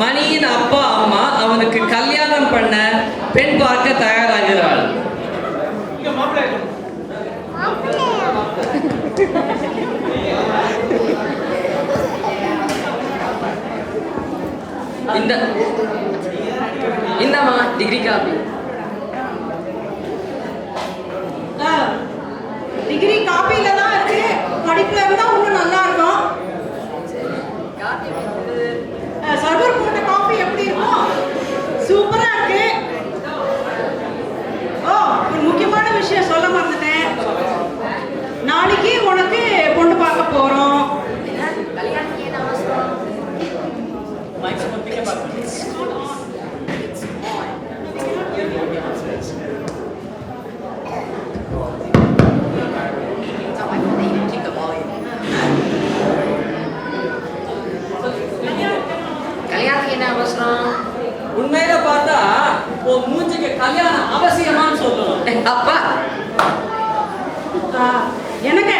மணியின் அப்பா அம்மா அவனுக்கு கல்யாணம் பண்ண பெண் பார்க்க தயாராகிறாள். இந்த இந்தமா டிகிரி காப்பி டிகிரி காப்பியில தான் இருக்கு. படிப்புல விட என்ன அவசரம்? உண்மையில பார்த்தா உன் மூஞ்சிக்கு கல்யாணம் அவசியமான்னு சொல்லணும். அப்பா. எனக்கு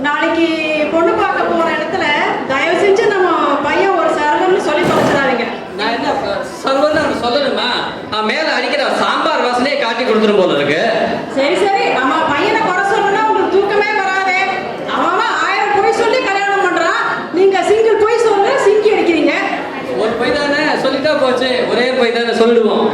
நாளைக்கு பொண்ணு பார்க்க போற இடத்துல தயவு செஞ்சு நம்ம பையன் ஒரு சர்வர்னு சொல்லி தொலைச்சிடாதீங்க. நான் என்ன அவனுக்கு சொல்லணுமா? மேல அடிக்கிற சாம்பார் வாசனையே காட்டி கொடுத்துரும் போல இருக்கு. சரி சரி நம்ம ஒரே போய் தானே சொல்லிடுவோம்